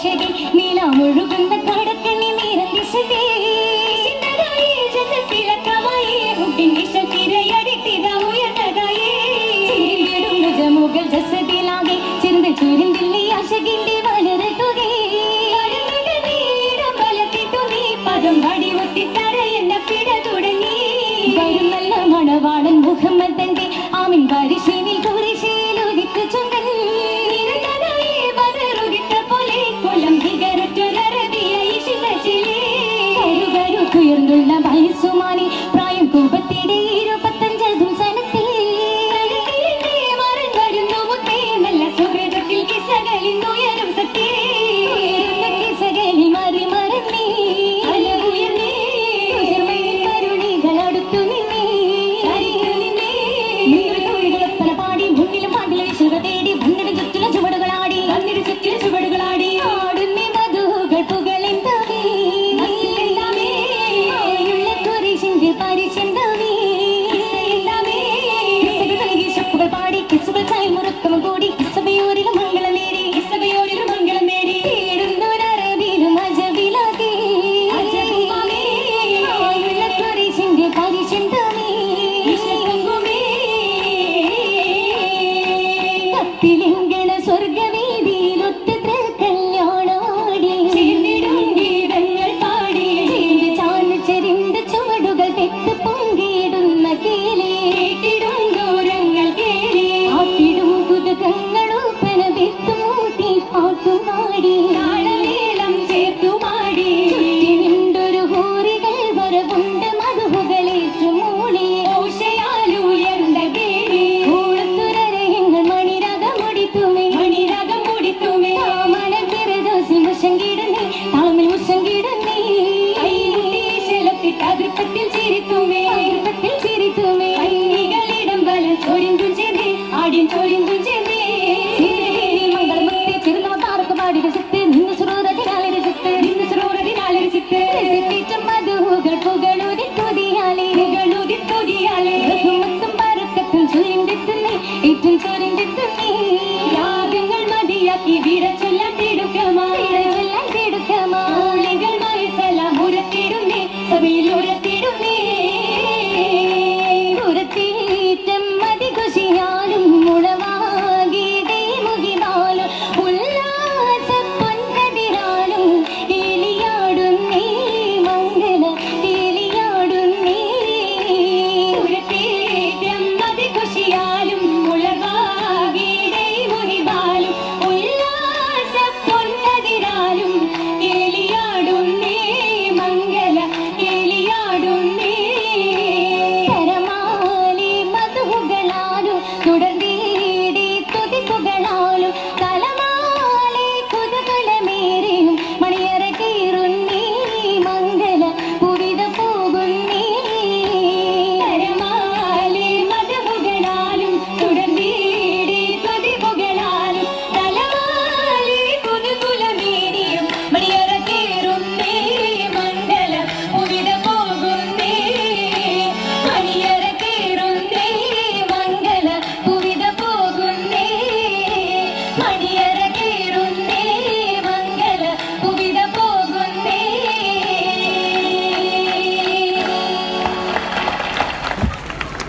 ദിശകെ നിലമൊഴുകുന്ന കടക്കണി നീരം ദിശകെ ജസതിലാകെ ചെറുത് ചുരുന്തില്ലേ അശകിന്റെ വളരെ തുകയെ വരുന്നല്ല മണവാളൻ മുഹമ്മദന്റെ ആമിൻ പരിശീനിൽ കൂടി ബഹുമാനി പ്രായം കൂപത്തിടെ சொர்க்கவே ಹಾಡಿದ ಸಿಕ್ತೆ ನಿನ್ನ ಸುರೂರದಿ ನಾಲಿನ ಸಿಕ್ತೆ ನಿನ್ನ ಸುರೂರದಿ ನಾಲಿನ ಸಿಕ್ತೆ ಸಿಕ್ಕಿಟ್ಟಮ್ಮದು ಹೂಗಳು ಹೂಗಳೂದಿ ತುದಿಯಾಲೆ ಹೂಗಳೂದಿ ತುದಿಯಾಲೆ ബഹുമത്തും പറക്കത്തും ചൊല്ലിണ്ടെത്തുന്നേ ഏറ്റും ചൊരിണ്ടെത്തുന്നേ രാഗങ്ങൾ മതിയാക്കി വിട